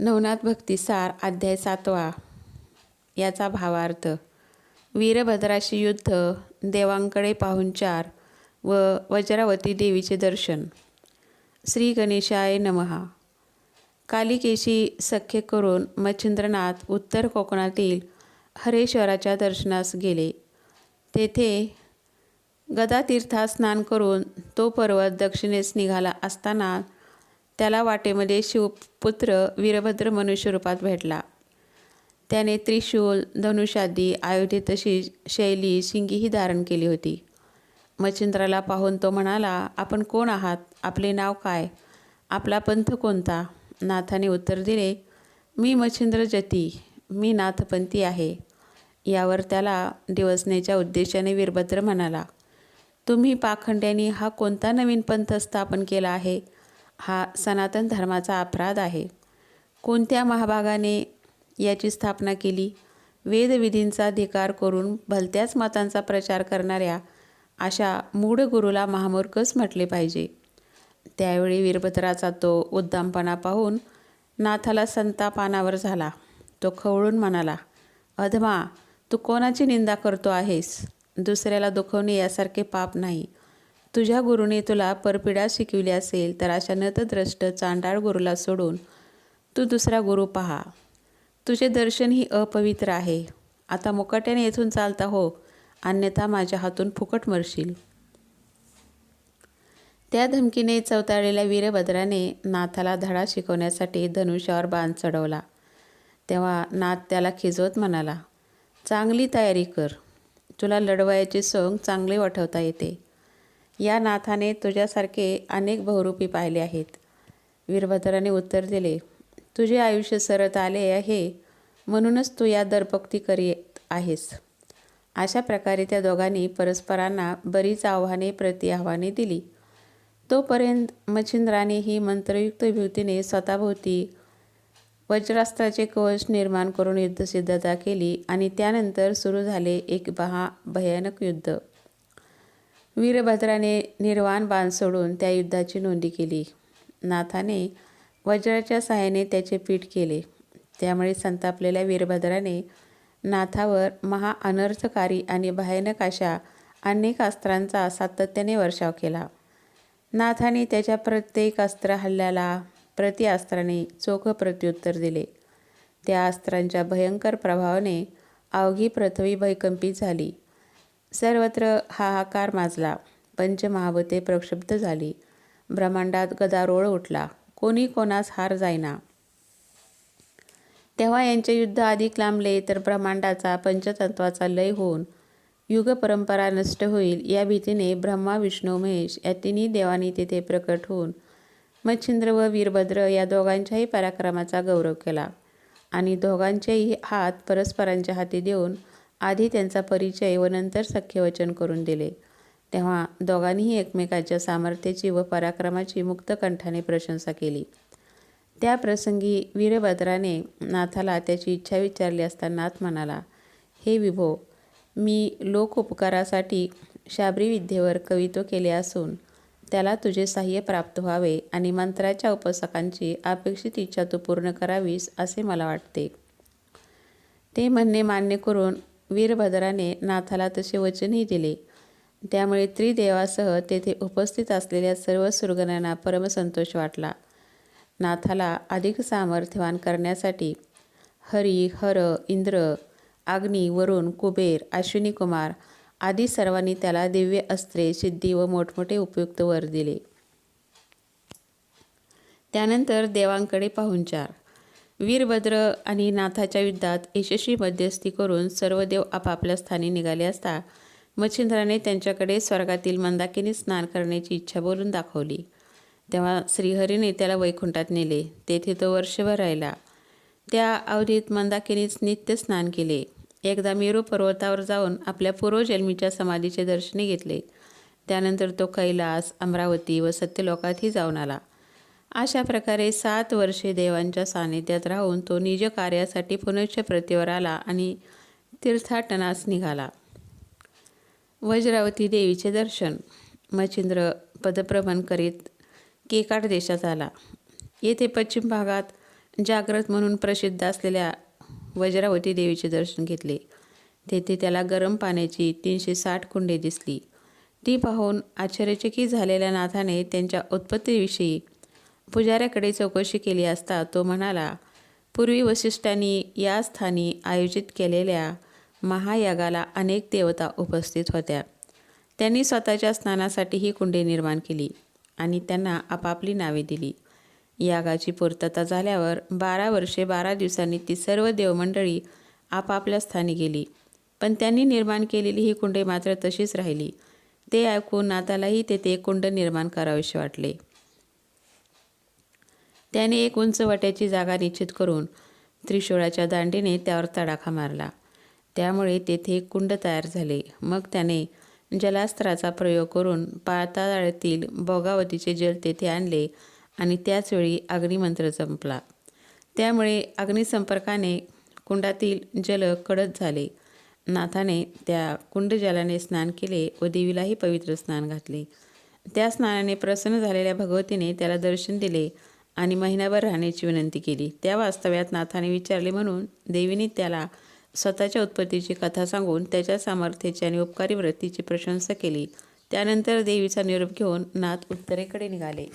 नवनाथ भक्तिसार अध्याय सातवा. याचा भावार्थ वीरभद्राशी युद्ध देवांकडे पाहुणचार व वज्रावती देवीचे दर्शन. श्री गणेशाय नमहा. कालिकेशी सख्य करून मच्छिंद्रनाथ उत्तर कोकणातील हरेश्वराच्या दर्शनास गेले. तेथे गदातीर्थात स्नान करून तो पर्वत दक्षिणेस निघाला असताना त्याला वाटेमध्ये शिवपुत्र वीरभद्र मनुष्यरूपात भेटला. त्याने त्रिशूल धनुषादी आयुधे तशी शैली शिंगीही धारण केली होती. मच्छिंद्राला पाहून तो म्हणाला आपण कोण आहात? आपले नाव काय? आपला पंथ कोणता? नाथाने उत्तर दिले मी मच्छिंद्र जती. मी नाथपंथी आहे. यावर त्याला दिवसनेच्या उद्देशाने वीरभद्र म्हणाला तुम्ही पाखंड्यांनी हा कोणता नवीन पंथ स्थापन केला आहे? हा सनातन धर्माचा अपराध आहे. कोणत्या महाभागाने याची स्थापना केली? वेदविधींचा धिकार करून भलत्याच मतांचा प्रचार करणाऱ्या अशा मूढ गुरुला महामूर्खच म्हटले पाहिजे. त्यावेळी वीरभद्राचा तो उद्दामपणा पाहून नाथाला संतापानावर झाला. तो खवळून म्हणाला अधमा तू कोणाची निंदा करतो आहेस? दुसऱ्याला दुखवणे यासारखे पाप नाही. तुझ्या गुरुने तुला परपिडा शिकविली असेल तर अशा नतद्रष्ट चांडाळ गुरुला सोडून तू दुसरा गुरु पहा. तुझे दर्शन ही अपवित्र आहे. आता मुकाट्याने येथून चालता हो अन्यथा माझ्या हातून फुकट मरशील. त्या धमकीने चवताळलेल्या वीरभद्राने नाथाला धडा शिकवण्यासाठी धनुष्यावर बाण चढवला. तेव्हा नाथ त्याला खिजवत म्हणाला चांगली तयारी कर. तुला लढवायचे सोंग चांगले वाटवता येते. या नाथाने तुझ्यासारखे अनेक बहुरूपी पाहिले आहेत. वीरभद्राने उत्तर दिले तुझे आयुष्य सरत आले आहे म्हणूनच तू या दरपक्ती करीत आहेस अशा प्रकारे त्या दोघांनी परस्परांना बरीच आव्हाने प्रतिआव्हाने दिली. तोपर्यंत मच्छिंद्राने ही मंत्रयुक्त भीतीने स्वतःभोवती वज्रास्त्राचे कवच निर्माण करून युद्धसिद्धता केली आणि त्यानंतर सुरू झाले एक महा भयानक युद्ध. वीरभद्राने निर्वाण बाण सोडून त्या युद्धाची नोंदी केली. नाथाने वज्राच्या सहाय्याने त्याचे पीठ केले. त्यामुळे संतापलेल्या वीरभद्राने नाथावर महा अनर्थकारी आणि भयानक अशा अनेक अस्त्रांचा सातत्याने वर्षाव केला. नाथाने त्याच्या प्रत्येक अस्त्र हल्ल्याला प्रतिअस्त्राने चोख प्रत्युत्तर दिले. त्या अस्त्रांच्या भयंकर प्रभावाने अवघी पृथ्वी भयकंपित झाली. सर्वत्र हाहाकार माजला. पंचमहाभूते प्रक्षुब्ध झाली. ब्रह्मांडात गदारोळ उठला. कोणी कोणास हार जाईना. तेव्हा यांचे युद्ध अधिक लांबले तर ब्रह्मांडाचा पंचतत्वाचा लय होऊन युग परंपरा नष्ट होईल या भीतीने ब्रह्मा विष्णू महेश या तिन्ही देवांनी तेथे प्रकट होऊन मच्छिंद्र व वीरभद्र या दोघांच्याही पराक्रमाचा गौरव केला. आणि दोघांचेही हात परस्परांच्या हाती देऊन आधी त्यांचा परिचय व नंतर सख्यवचन करून दिले. तेव्हा दोघांनीही एकमेकाच्या सामर्थ्याची व पराक्रमाची मुक्तकंठाने प्रशंसा केली. त्या प्रसंगी वीरभद्राने नाथाला त्याची इच्छा विचारली असता नाथ म्हणाला हे विभो मी लोक उपकारासाठी शाबरी विद्येवर कवित्व केले असून त्याला तुझे साह्य प्राप्त व्हावे आणि मंत्राच्या उपासकांची अपेक्षित इच्छा तू पूर्ण करावीस असे मला वाटते ते म्हणणे मान्य करून वीरभद्राने नाथाला तसे वचनही दिले. त्यामुळे त्रिदेवासह तेथे उपस्थित असलेल्या सर्व सुरगणांना परमसंतोष वाटला. नाथाला अधिक सामर्थ्यवान करण्यासाठी हरी हर इंद्र अग्नी वरुण कुबेर अश्विनी कुमार आदी सर्वांनी त्याला दिव्य अस्त्रे सिद्धी व मोठमोठे उपयुक्त वर दिले. त्यानंतर देवांकडे पाहुणचार वीरभद्र आणि नाथाच्या युद्धात यशस्वी मध्यस्थी करून सर्व देव आपापल्या स्थानी निघाले असता मच्छिंद्राने त्यांच्याकडे स्वर्गातील मंदाकिनी स्नान करण्याची इच्छा बोलून दाखवली. तेव्हा श्रीहरीने त्याला वैकुंठात नेले. तेथे तो वर्षभर राहिला. त्या अवधीत मंदाकिनीच नित्य स्नान केले. एकदा मेरू पर्वतावर जाऊन आपल्या पूर्वजन्मीच्या समाधीचे दर्शने घेतले. त्यानंतर तो कैलास अमरावती व सत्यलोकातही जाऊन आला. अशा प्रकारे सात वर्षे देवांच्या सानिध्यात राहून तो निज कार्यासाठी पुनश्चप्रतीवर आला आणि तीर्थाटनास निघाला. वज्रावती देवीचे दर्शन. मच्छिंद्र पदप्रभण करीत केकाट देशात आला. येथे पश्चिम भागात जाग्रत म्हणून प्रसिद्ध असलेल्या वज्रावती देवीचे दर्शन घेतले. तेथे त्याला गरम पाण्याची तीनशे साठ कुंडे दिसली. ती पाहून आश्चर्यचकित झालेल्या नाथाने त्यांच्या उत्पत्तीविषयी पुजाऱ्याकडे चौकशी केली असता तो म्हणाला पूर्वी वशिष्ठांनी या स्थानी आयोजित केलेल्या महायागाला अनेक देवता उपस्थित होत्या. त्यांनी स्वतःच्या स्नानासाठी ही कुंडे निर्माण केली आणि त्यांना आपापली नावे दिली. यागाची पूर्तता झाल्यावर बारा वर्षे बारा दिवसांनी ती सर्व देवमंडळी आपापल्या स्थानी गेली. पण त्यांनी निर्माण केलेली ही कुंडे मात्र तशीच राहिली. ते ऐकून नातालाही तेथे कुंड निर्माण करावेसे वाटले. त्याने एक उंच वाट्याची जागा निश्चित करून त्रिशूळाच्या दांडीने त्यावर तडाखा मारला. त्यामुळे तेथे एक कुंड तयार झाले. मग त्याने जलास्त्राचा प्रयोग करून पाताळातील भोगावतीचे जल तेथे आणले आणि त्याचवेळी अग्निमंत्र संपला. त्यामुळे अग्निसंपर्काने कुंडातील जल कडक झाले. नाथाने त्या कुंडजलाने स्नान केले व देवीलाही पवित्र स्नान घातले. त्या स्नानाने प्रसन्न झालेल्या भगवतीने त्याला दर्शन दिले आणि महिनाभर राहण्याची विनंती केली. त्या वास्तव्यात नाथाने विचारले म्हणून देवीने त्याला स्वतःच्या उत्पत्तीची कथा सांगून त्याच्या सामर्थ्याची आणि उपकारी वृत्तीची प्रशंसा केली. त्यानंतर देवीचा निरोप घेऊन नाथ उत्तरेकडे निघाले.